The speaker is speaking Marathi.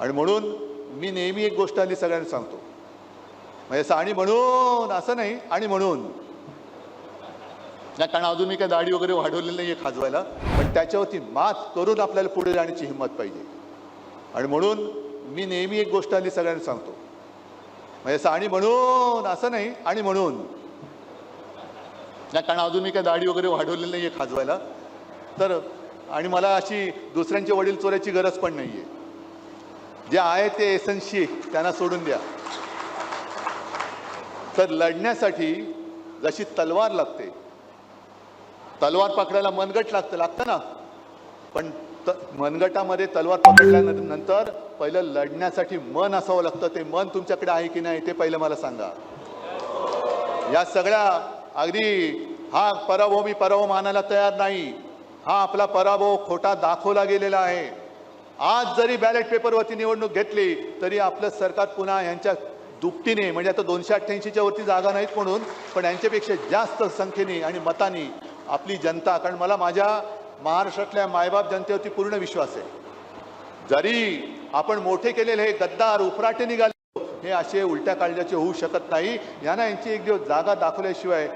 आणि म्हणून मी नेहमी एक गोष्ट आली सगळ्यांना सांगतो. म्हणजे असं आणि म्हणून असं नाही आणि म्हणून. कारण अजून मी काय दाढी वगैरे वाढवलेली नाही आहे खाजवायला पण त्याच्यावरती मात करून आपल्याला पुढे जाण्याची हिंमत पाहिजे. आणि म्हणून मी नेहमी एक गोष्ट आली सगळ्यांना सांगतो. म्हणजे असं आणि म्हणून असं नाही आणि म्हणून. नाही कारण अजून मी काय दाढी वगैरे वाढवलेली नाही आहे खाजवायला. तर आणि मला अशी दुसऱ्यांचे वडील चोऱ्याची गरज पण नाही आहे जे आहे ते एसनशी त्यांना सोडून द्या. तर लढण्यासाठी जशी तलवार लागते तलवार पकडायला मनगट लागतं लागतं ना. पण त मनगटामध्ये तलवार पकडल्यानंतर पहिलं लढण्यासाठी मन असावं लागतं ते मन तुमच्याकडे आहे की नाही ते पहिलं मला सांगा. या सगळ्या अगदी हा पराभव मी पराभव मानायला तयार नाही. हा आपला पराभव खोटा दाखवला गेलेला आहे. आज जरी बॅलेट पेपरवरती निवडणूक घेतली तरी आपलं सरकार पुन्हा यांच्या दुपटीने म्हणजे आता दोनशे अठ्ठ्याऐंशीच्या वरती जागा नाहीत म्हणून पण यांच्यापेक्षा जास्त संख्येने आणि मताने आपली जनता कारण मला माझ्या महाराष्ट्रातल्या मायबाप जनतेवरती पूर्ण विश्वास आहे. जरी आपण मोठे केलेले हे गद्दार उफराटे निघाले हे असे उलट्या काळजाचे होऊ शकत नाही. यांना यांची एक दिवस जागा दाखवल्याशिवाय